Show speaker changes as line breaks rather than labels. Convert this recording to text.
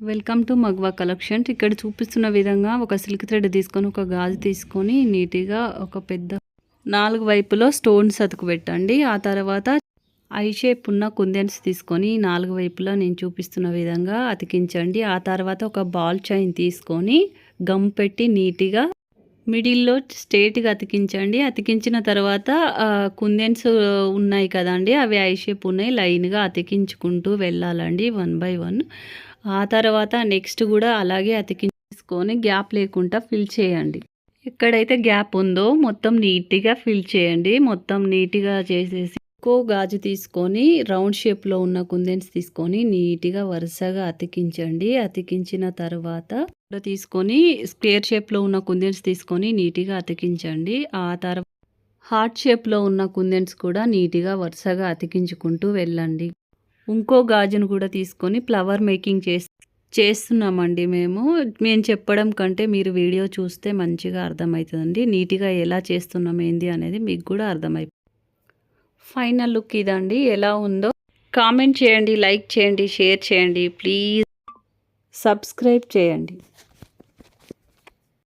Welcome to మగ్వా collections ఇక్కడ చూపిస్తున్న విధంగా ఒక సిల్క్ థ్రెడ్ తీసుకొని ఒక గాజు తీసుకొని నీట్గా ఒక పెద్ద నాలుగు వైపులో స్టోన్స్ అతుకు పెట్టండి. ఆ తర్వాత ఐ షేప్ ఉన్న కుందెన్స్ తీసుకొని నాలుగు వైపులా నేను చూపిస్తున్న విధంగా అతికించండి. ఆ తర్వాత ఒక బాల్ చైన్ తీసుకొని గమ్ పెట్టి నీట్గా మిడిల్లో స్ట్రేట్గా అతికించండి. అతికించిన తర్వాత కుందెన్స్ ఉన్నాయి కదండి. అవి ఐ షేప్ ఉన్నాయి. లైన్గా అతికించుకుంటూ వెళ్ళాలండి వన్ బై వన్. ఆ తర్వాత నెక్స్ట్ కూడా అలాగే అతికించుకొని గ్యాప్ లేకుండా ఫిల్ చేయండి. ఎక్కడైతే గ్యాప్ ఉందో మొత్తం నీట్గా ఫిల్ చేయండి. మొత్తం నీట్గా చేసేసి ఇంకో గాజు తీసుకొని రౌండ్ షేప్లో ఉన్న కుందెన్స్ తీసుకొని నీట్గా వరుసగా అతికించండి. అతికించిన తర్వాత తీసుకొని స్క్వేర్ షేప్లో ఉన్న కుందెన్స్ తీసుకొని నీట్గా అతికించండి. ఆ తర్వాత హార్ట్ షేప్లో ఉన్న కుందెన్స్ కూడా నీట్గా వరుసగా అతికించుకుంటూ వెళ్ళండి. ఇంకో గాజును కూడా తీసుకొని ఫ్లవర్ మేకింగ్ చేసి చేస్తున్నామండి మేము. మేము చెప్పడం కంటే మీరు వీడియో చూస్తే మంచిగా అర్థమవుతుందండి. నీట్గా ఎలా చేస్తున్నాం ఏంది అనేది మీకు కూడా అర్థమై ఫైనల్ లుక్ ఇదండి. ఎలా ఉందో కామెంట్ చేయండి లైక్ చేయండి షేర్ చేయండి. ప్లీజ్ సబ్స్క్రైబ్ చేయండి.